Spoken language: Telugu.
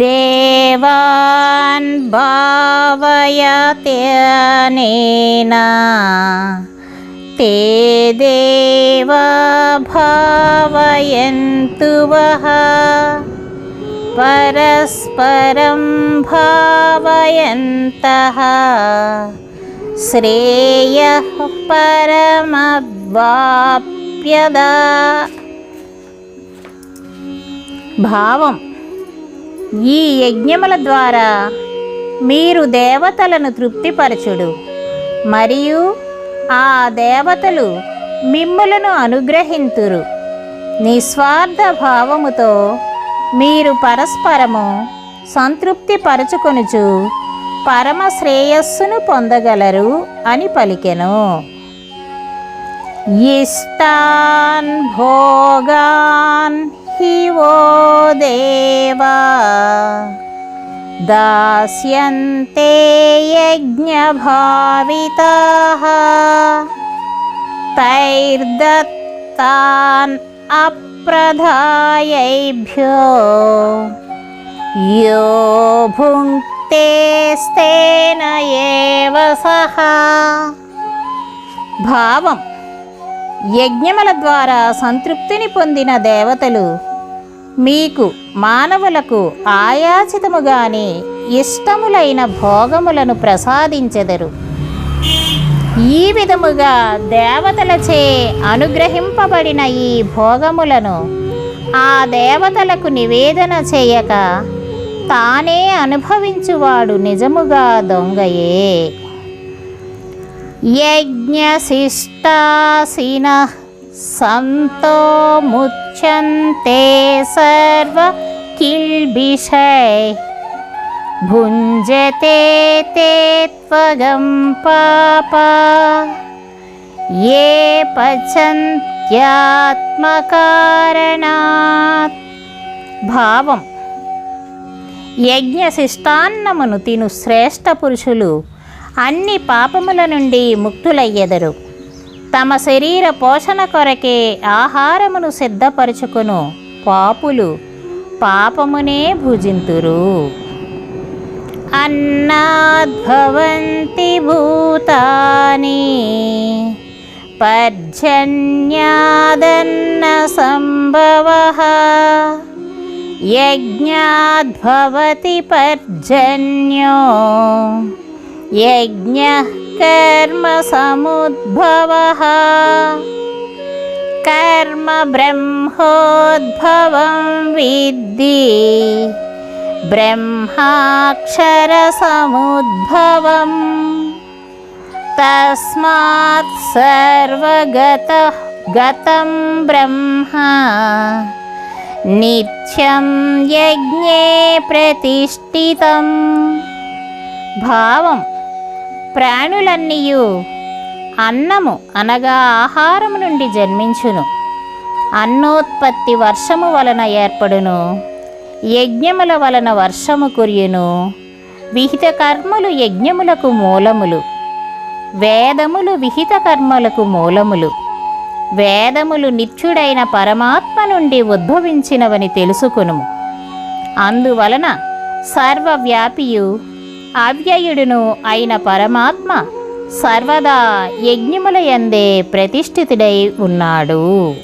देवान् भावयत्यनेन ते देवा भावयन्तु वः परस्परं भावयन्तः श्रेयः परमवाप्यदा భావం ఈ యజ్ఞముల ద్వారా మీరు దేవతలను తృప్తిపరచుడు. మరియు ఆ దేవతలు మిమ్ములను అనుగ్రహింతురు. నిస్వార్థ భావముతో మీరు పరస్పరము సంతృప్తి పరచుకొనుచు పరమ శ్రేయస్సును పొందగలరు అని పలికెను. ఇష్టాన్ భోగాన్ हि देवा दास्यन्ते यज्ञभाविताः तैर्दत्तान् अप्रधायैभ्यो यो भुङ्क्तेस्तेन एव सः భావం యజ్ఞముల ద్వారా సంతృప్తిని పొందిన దేవతలు మీకు మానవులకు ఆయాచితముగానే ఇష్టములైన భోగములను ప్రసాదించెదరు. ఈ విధముగా దేవతలచే అనుగ్రహింపబడిన ఈ భోగములను ఆ దేవతలకు నివేదన చేయక తానే అనుభవించువాడు నిజముగా దొంగయే. యజ్ఞశిష్టాసిన సంతో ముచ్యంతే సర్వ కిల్బిషై. భుంజతే తే త్వగం పాప. ఏ పచంత్యాత్మకారణాత్. భావం. యజ్ఞశిష్టాన్నమును తిను శ్రేష్ఠ పురుషులు. అన్ని పాపముల నుండి ముక్తులయ్యెదరు. తమ శరీర పోషణ కొరకే ఆహారమును సిద్ధపరుచుకును పాపులు పాపమునే భుజింతురు. అన్నాద్భవంతి భూతాని పర్జన్యాదన్న సంభవ యజ్ఞాద్భవతి పర్జన్యో. యజ్ఞ कर्मसमुद्भवः कर्म ब्रह्मोद्भवं विद्धि ब्रह्माक्षरसमुद्भवम् तस्मात् सर्वगतः गतं ब्रह्म नित्यं यज्ञे प्रतिष्ठितम् భావం ప్రాణులన్నీయు. అన్నము అనగా ఆహారము నుండి జన్మించును. అన్నోత్పత్తి వర్షము వలన ఏర్పడును. యజ్ఞముల వలన వర్షము కురియును. విహిత కర్మలు యజ్ఞములకు మూలములు. వేదములు విహిత కర్మలకు మూలములు. వేదములు నిత్యుడైన పరమాత్మ నుండి ఉద్భవించినవని తెలుసుకును అందువలన సర్వవ్యాపియు అవ్యయుడును అయిన పరమాత్మ సర్వదా యజ్ఞములయందే ప్రతిష్ఠితుడై ఉన్నాడు.